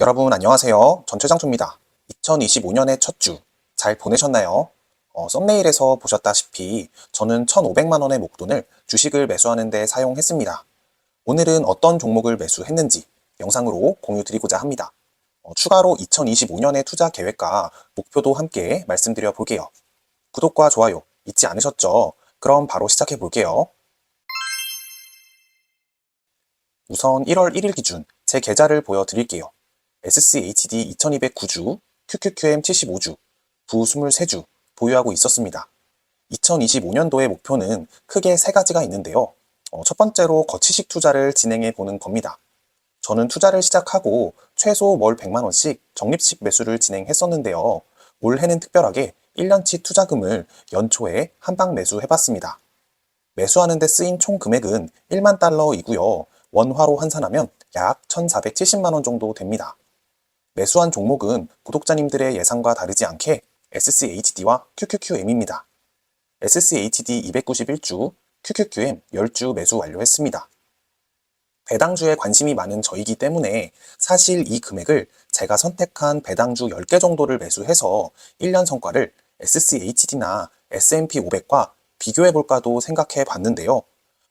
여러분 안녕하세요. 전최장초입니다. 2025년의 첫 주 잘 보내셨나요? 어, 썸네일에서 보셨다시피 저는 1,500만 원의 목돈을 주식을 매수하는 데 사용했습니다. 오늘은 어떤 종목을 매수했는지 영상으로 공유 드리고자 합니다. 어, 추가로 2025년의 투자 계획과 목표도 함께 말씀드려 볼게요. 구독과 좋아요 잊지 않으셨죠? 그럼 바로 시작해 볼게요. 우선 1월 1일 기준 제 계좌를 보여드릴게요. SCHD 2209주, QQQM 75주, 부 23주 보유하고 있었습니다. 2025년도의 목표는 크게 세 가지가 있는데요. 어, 첫 번째로 거치식 투자를 진행해 보는 겁니다. 저는 투자를 시작하고 최소 월 100만원씩 적립식 매수를 진행했었는데요. 올해는 특별하게 1년치 투자금을 연초에 한방 매수해봤습니다. 매수하는 데 쓰인 총 금액은 1만 달러이고요. 원화로 환산하면 약 1,470만 원 정도 됩니다. 매수한 종목은 구독자님들의 예상과 다르지 않게 SCHD와 QQQM입니다. SCHD 291주, QQQM 10주 매수 완료했습니다. 배당주에 관심이 많은 저이기 때문에 사실 이 금액을 제가 선택한 배당주 10개 정도를 매수해서 1년 성과를 SCHD나 S&P 500과 비교해 볼까도 생각해 봤는데요.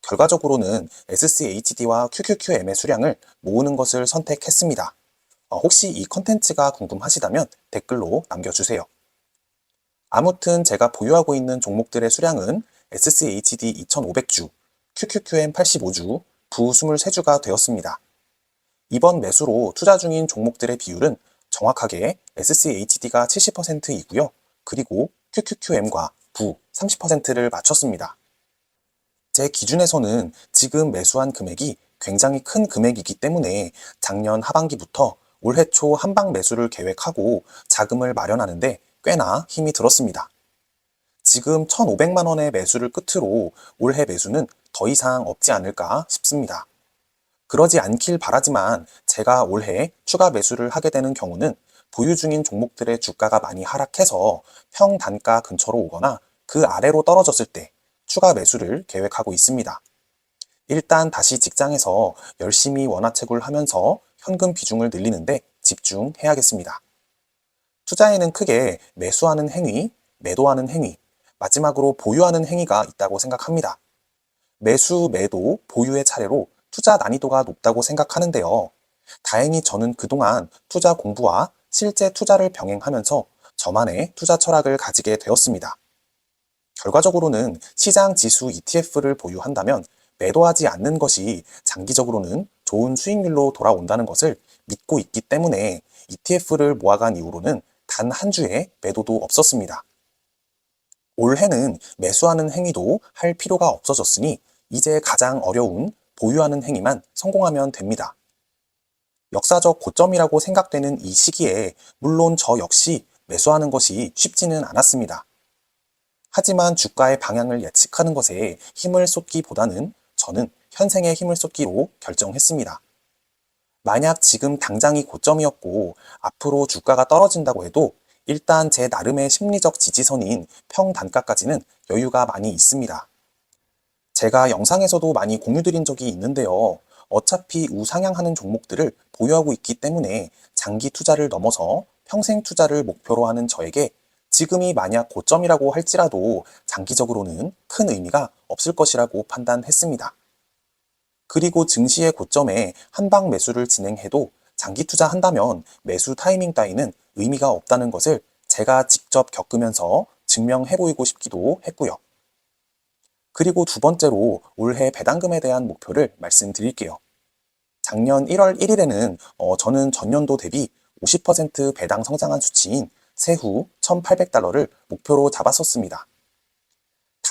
결과적으로는 SCHD와 QQQM의 수량을 모으는 것을 선택했습니다. 어, 혹시 이 컨텐츠가 궁금하시다면 댓글로 남겨주세요. 아무튼 제가 보유하고 있는 종목들의 수량은 SCHD 2500주, QQQM 85주, 부 23주가 되었습니다. 이번 매수로 투자 중인 종목들의 비율은 정확하게 SCHD가 70%이고요. 그리고 QQQM과 부 30%를 맞췄습니다. 제 기준에서는 지금 매수한 금액이 굉장히 큰 금액이기 때문에 작년 하반기부터 올해 초 한방 매수를 계획하고 자금을 마련하는데 꽤나 힘이 들었습니다. 지금 1,500만 원의 매수를 끝으로 올해 매수는 더 이상 없지 않을까 싶습니다. 그러지 않길 바라지만 제가 올해 추가 매수를 하게 되는 경우는 보유 중인 종목들의 주가가 많이 하락해서 평 단가 근처로 오거나 그 아래로 떨어졌을 때 추가 매수를 계획하고 있습니다. 일단 다시 직장에서 열심히 원화채굴 하면서 현금 비중을 늘리는데 집중해야겠습니다. 투자에는 크게 매수하는 행위, 매도하는 행위, 마지막으로 보유하는 행위가 있다고 생각합니다. 매수, 매도, 보유의 차례로 투자 난이도가 높다고 생각하는데요. 다행히 저는 그동안 투자 공부와 실제 투자를 병행하면서 저만의 투자 철학을 가지게 되었습니다. 결과적으로는 시장 지수 ETF를 보유한다면 매도하지 않는 것이 장기적으로는 좋은 수익률로 돌아온다는 것을 믿고 있기 때문에 ETF를 모아간 이후로는 단 한 주의 매도도 없었습니다. 올해는 매수하는 행위도 할 필요가 없어졌으니 이제 가장 어려운 보유하는 행위만 성공하면 됩니다. 역사적 고점이라고 생각되는 이 시기에 물론 저 역시 매수하는 것이 쉽지는 않았습니다. 하지만 주가의 방향을 예측하는 것에 힘을 쏟기보다는 저는 현생에 힘을 쏟기로 결정했습니다. 만약 지금 당장이 고점이었고 앞으로 주가가 떨어진다고 해도 일단 제 나름의 심리적 지지선인 평단가까지는 여유가 많이 있습니다. 제가 영상에서도 많이 공유드린 적이 있는데요. 어차피 우상향하는 종목들을 보유하고 있기 때문에 장기 투자를 넘어서 평생 투자를 목표로 하는 저에게 지금이 만약 고점이라고 할지라도 장기적으로는 큰 의미가 없을 것이라고 판단했습니다. 그리고 증시의 고점에 한방 매수를 진행해도 장기 투자한다면 매수 타이밍 따위는 의미가 없다는 것을 제가 직접 겪으면서 증명해 보이고 싶기도 했고요. 그리고 두 번째로 올해 배당금에 대한 목표를 말씀드릴게요. 작년 1월 1일에는 어, 저는 전년도 대비 50% 배당 성장한 수치인 세후 1,800달러를 목표로 잡았었습니다.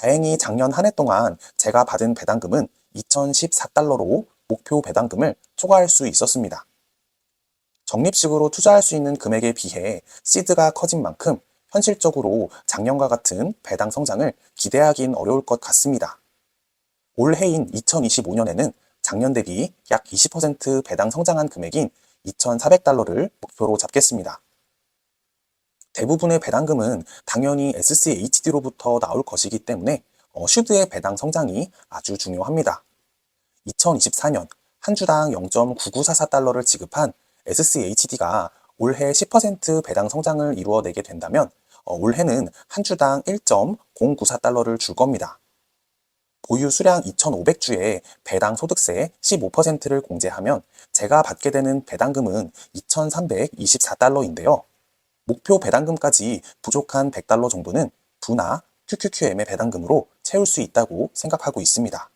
다행히 작년 한 해 동안 제가 받은 배당금은 2,014달러로 목표 배당금을 초과할 수 있었습니다. 적립식으로 투자할 수 있는 금액에 비해 시드가 커진 만큼 현실적으로 작년과 같은 배당 성장을 기대하긴 어려울 것 같습니다. 올해인 2025년에는 작년 대비 약 20% 배당 성장한 금액인 2,400달러를 목표로 잡겠습니다. 대부분의 배당금은 당연히 SCHD로부터 나올 것이기 때문에 어, 슈드의 배당 성장이 아주 중요합니다. 2024년 한 주당 0.9944달러를 지급한 SCHD가 올해 10% 배당 성장을 이루어내게 된다면 어, 올해는 한 주당 1.094달러를 줄 겁니다. 보유 수량 2,500주에 배당 소득세 15%를 공제하면 제가 받게 되는 배당금은 2,324달러인데요. 목표 배당금까지 부족한 100달러 정도는 부나 QQQM의 배당금으로 채울 수 있다고 생각하고 있습니다.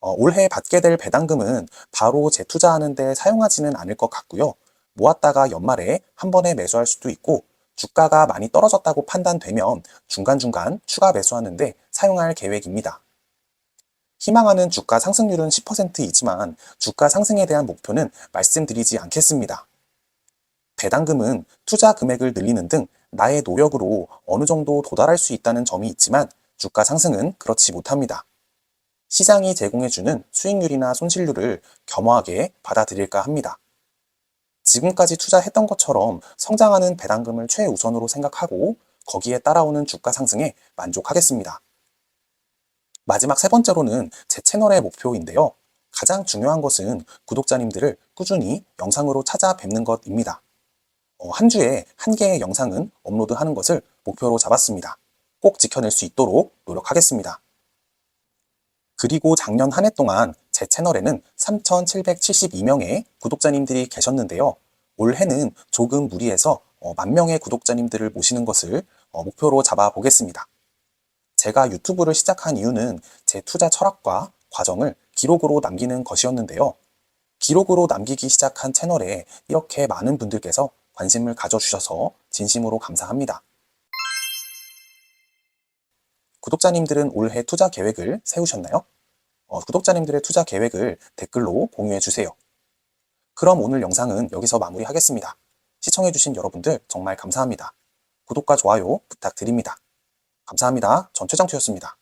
어, 올해 받게 될 배당금은 바로 재투자하는 데 사용하지는 않을 것 같고요. 모았다가 연말에 한 번에 매수할 수도 있고 주가가 많이 떨어졌다고 판단되면 중간중간 추가 매수하는데 사용할 계획입니다. 희망하는 주가 상승률은 10%이지만 주가 상승에 대한 목표는 말씀드리지 않겠습니다. 배당금은 투자 금액을 늘리는 등 나의 노력으로 어느 정도 도달할 수 있다는 점이 있지만 주가 상승은 그렇지 못합니다. 시장이 제공해주는 수익률이나 손실률을 겸허하게 받아들일까 합니다. 지금까지 투자했던 것처럼 성장하는 배당금을 최우선으로 생각하고 거기에 따라오는 주가 상승에 만족하겠습니다. 마지막 세 번째로는 제 채널의 목표인데요. 가장 중요한 것은 구독자님들을 꾸준히 영상으로 찾아뵙는 것입니다. 어, 한 주에 한 개의 영상은 업로드하는 것을 목표로 잡았습니다. 꼭 지켜낼 수 있도록 노력하겠습니다. 그리고 작년 한 해 동안 제 채널에는 3,772명의 구독자님들이 계셨는데요. 올해는 조금 무리해서 어, 만 명의 구독자님들을 모시는 것을 어, 목표로 잡아 보겠습니다. 제가 유튜브를 시작한 이유는 제 투자 철학과 과정을 기록으로 남기는 것이었는데요. 기록으로 남기기 시작한 채널에 이렇게 많은 분들께서 관심을 가져주셔서 진심으로 감사합니다. 구독자님들은 올해 투자 계획을 세우셨나요? 어, 구독자님들의 투자 계획을 댓글로 공유해 주세요. 그럼 오늘 영상은 여기서 마무리하겠습니다. 시청해주신 여러분들 정말 감사합니다. 구독과 좋아요 부탁드립니다. 감사합니다. 전 최장투였습니다.